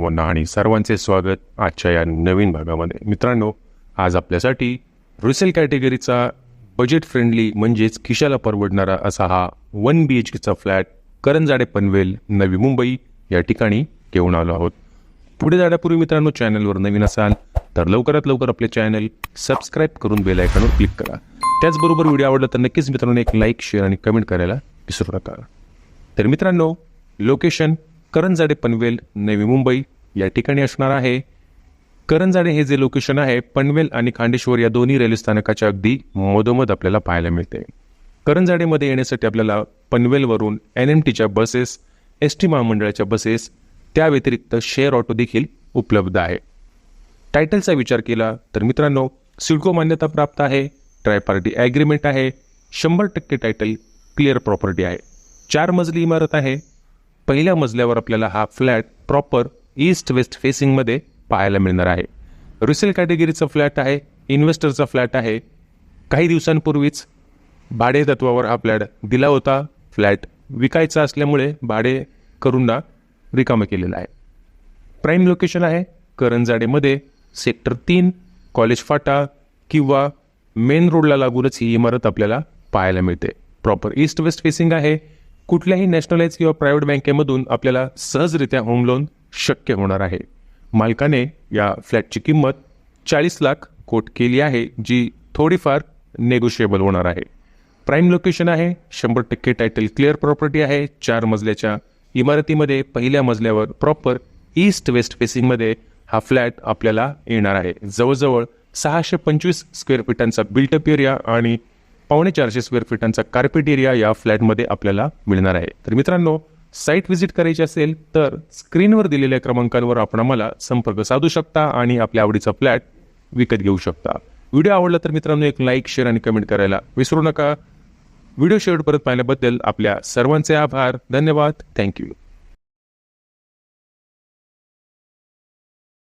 सर्वांना आणि सर्वांचे स्वागत आजच्या या नवीन भागामध्ये. मित्रांनो आज आपल्यासाठी रुसेल कॅटेगरीचा बजेट फ्रेंडली म्हणजेच खिशाला परवडणारा असा हा वन बी एच केचा फ्लॅट करंजाडे पनवेल नवी मुंबई या ठिकाणी घेऊन आलो आहोत. पुढे जाण्यापूर्वी मित्रांनो चॅनलवर नवीन असाल तर लवकरात लवकर आपले चॅनल सबस्क्राईब करून बेल आयकॉनवर क्लिक करा. त्याचबरोबर व्हिडिओ आवडला तर नक्कीच मित्रांनो एक लाईक शेअर आणि कमेंट करायला विसरू नका. तर मित्रांनो लोकेशन करंजाडे पनवेल नवी मुंबई या ठिकाणी असणार आहे. करंजाडे हे जे लोकेशन आहे पनवेल आणि खांडेश्वर या दोन्ही रेल्वे स्थानकाच्या अगदी मधोमध आपल्याला पाहायला मिळते. करंजाडेमध्ये येण्यासाठी आपल्याला पनवेलवरून एन एम टीच्या बसेस एस टी महामंडळाच्या बसेस त्या व्यतिरिक्त शेअर ऑटो देखील उपलब्ध आहे. टायटलचा विचार केला तर मित्रांनो सिडको मान्यता प्राप्त आहे ट्राय पार्टी ॲग्रीमेंट आहे शंभर टक्के टायटल क्लिअर प्रॉपर्टी आहे. चार मजली इमारत आहे पहिल्या मजल्यावर आपल्याला हा फ्लॅट प्रॉपर ईस्ट वेस्ट फेसिंगमध्ये पाहायला मिळणार आहे. रिसेल कॅटेगरीचा फ्लॅट आहे इन्व्हेस्टरचा फ्लॅट आहे. काही दिवसांपूर्वीच भाडे तत्वावर हा फ्लॅट दिला होता. फ्लॅट विकायचा असल्यामुळे भाडे करूंना रिकामं केलेलं आहे. प्राईम लोकेशन आहे करंजाडेमध्ये सेक्टर तीन कॉलेज फाटा किंवा मेन रोडला लागूनच ही इमारत आपल्याला पाहायला मिळते. प्रॉपर ईस्ट वेस्ट फेसिंग आहे कुठल्याही नॅशनलाइज किंवा प्रायव्हेट बँकेमधून आपल्याला सहजरित्या होम लोन शक्य होणार आहे. मालकाने या फ्लॅटची किंमत चाळीस लाख कोट केली आहे जी थोडीफार नेगोशिएबल होणार आहे. प्राईम लोकेशन आहे शंभर टक्के टायटल क्लिअर प्रॉपर्टी आहे चार मजल्याच्या इमारतीमध्ये पहिल्या मजल्यावर प्रॉपर ईस्ट वेस्ट फेसिंगमध्ये हा फ्लॅट आपल्याला येणार आहे. जवळजवळ सहाशे पंचवीस स्क्वेअर फीटांचा बिल्टअप एरिया आणि पावणे चारशे स्क्वेअर फीटांचा कार्पेट एरिया या फ्लॅटमध्ये आपल्याला मिळणार आहे. तर मित्रांनो साईट व्हिजिट करायची असेल तर स्क्रीनवर दिलेल्या क्रमांकांवर आपण आम्हाला संपर्क साधू शकता आणि आपल्या आवडीचा फ्लॅट विकत घेऊ शकता. व्हिडिओ आवडला तर मित्रांनो एक लाईक शेअर आणि कमेंट करायला विसरू नका. व्हिडिओ शेवटपर्यंत पाहिल्याबद्दल आपल्या सर्वांचे आभार. धन्यवाद. थँक्यू